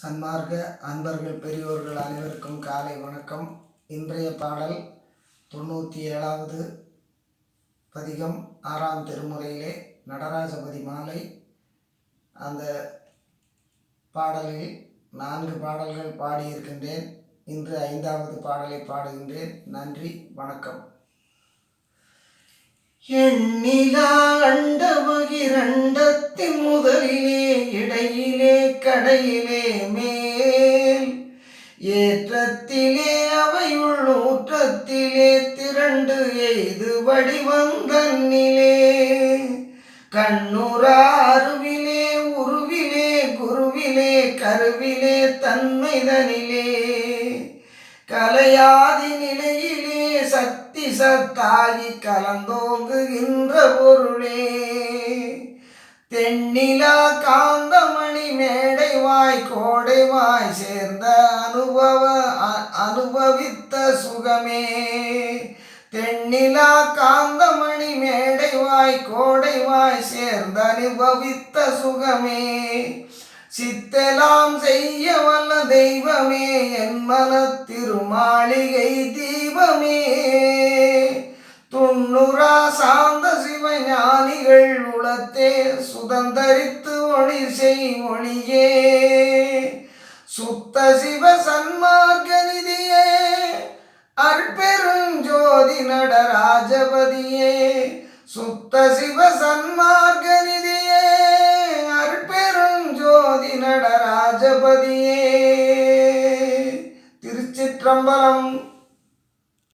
சன்மார்க்க அன்பர்கள் பெரியோர்கள் அனைவருக்கும் காலை வணக்கம். இன்றைய பாடல் தொண்ணூற்றி ஏழாவது பதிகம் ஆறாம் திருமுறையிலே நடராஜபதி மாலை. அந்த பாடலில் நான்கு பாடல்கள் பாடியிருக்கின்றேன். இன்று ஐந்தாவது பாடலை பாடுகின்றேன். நன்றி வணக்கம். எண்ணிலா அண்டமகிரண்டத்தின் முதலிலே இடையிலே கடையிலே மேல். ஏற்றத்திலே அவையுள் ஊற்றத்திலே திரண்டு எய்து வடிவந்தன்னிலே கண்ணுரா அருவிலே உருவிலே குருவிலே கருவிலே தன்மைதனிலே. கலையாதி நிலையிலே சக்தி சத்தாகி கலந்தோங்குகின்ற பொருளே. தென்னிலா காந்த அனுபவித்த சுகமே தென்னிலா காந்தமணி மேடைவாய் கோடைவாய் கோடை சேர்ந்த அனுபவித்த சுகமே சித்தெலாம் செய்ய வல்ல தெய்வமே என் மன திருமாளிகை தீபமே துண்ணுரா சாந்த சிவஞானிகள் உளத்தே சுதந்தரித்து ஒளி செய் ஒளியே சுத்த சிவ சன்மார்க்க நிதியே அற்பெருஞ்சோதி நடராஜபதியே சுத்த சிவ சன்மார்க்க நிதியே அற்பெருஞ்சோதி நடராஜபதியே திருச்சிற்றம்பலம்